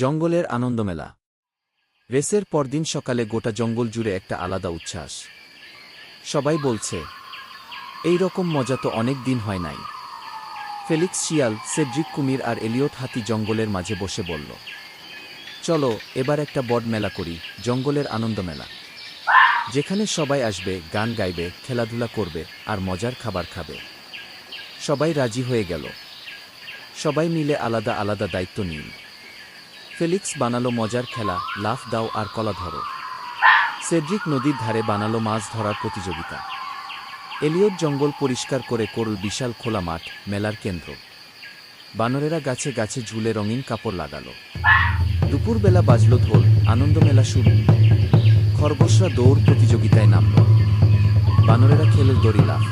জঙ্গলের আনন্দমেলা। রেসের পরদিন সকালে গোটা জঙ্গল জুড়ে একটা আলাদা উচ্ছ্বাস। সবাই বলছে, এই রকম মজা তো অনেক দিন হয় নাই। ফেলিক্স শিয়াল, সেড্রিক কুমির আর এলিয়ট হাতি জঙ্গলের মাঝে বসে বলল, চলো, এবার একটা বড মেলা করি, জঙ্গলের আনন্দ মেলা যেখানে সবাই আসবে, গান গাইবে, খেলাধুলা করবে আর মজার খাবার খাবে। সবাই রাজি হয়ে গেল। সবাই মিলে আলাদা আলাদা দায়িত্ব নিন। ফেলিক্স বানালো মজার খেলা, লাফ দাও আর কলা ধরো। সেড্রিক নদীর ধারে বানালো মাছ ধরার প্রতিযোগিতা। এলিয়ট জঙ্গল পরিষ্কার করে করল বিশাল খোলা মাঠ, মেলার কেন্দ্র। বানরেরা গাছে গাছে ঝুলে রঙিন কাপড় লাগালো। দুপুরবেলা বাজলো ঢোল আনন্দ মেলা শুরু। খরগোশরা দৌড় প্রতিযোগিতায় নামল। বানরেরা খেল দড়ি লাফ।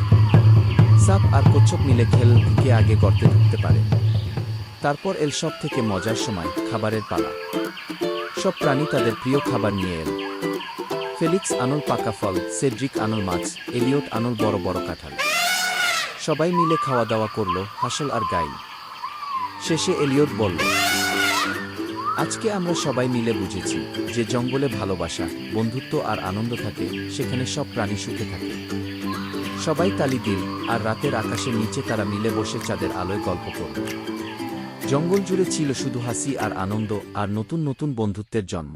সাপ আর কচ্ছপ মিলে খেল কে আগে গর্তে ঢুকতে পারে। তারপর এল সব থেকে মজার সময়, খাবারের পালা। সব প্রাণী তাদের প্রিয় খাবার নিয়ে এল। ফেলিক্স আনল পাকা ফল সেড্রিক আনল মাছ, এলিয়ট আনল বড় বড় কাঁঠাল। সবাই মিলে খাওয়া দাওয়া করল হাসল আর গাইল। শেষে এলিয়ট বলল, আজকে আমরা সবাই মিলে বুঝেছি যে জঙ্গলে ভালোবাসা, বন্ধুত্ব আর আনন্দ থাকে, সেখানে সব প্রাণী সুখে থাকে। সবাই তালি দিল আর রাতের আকাশের নিচে তারা মিলে বসে চাঁদের আলোয় গল্প করল। জঙ্গল জুড়ে ছিল শুধু হাসি আর আনন্দ আর নতুন নতুন বন্ধুত্বের জন্ম।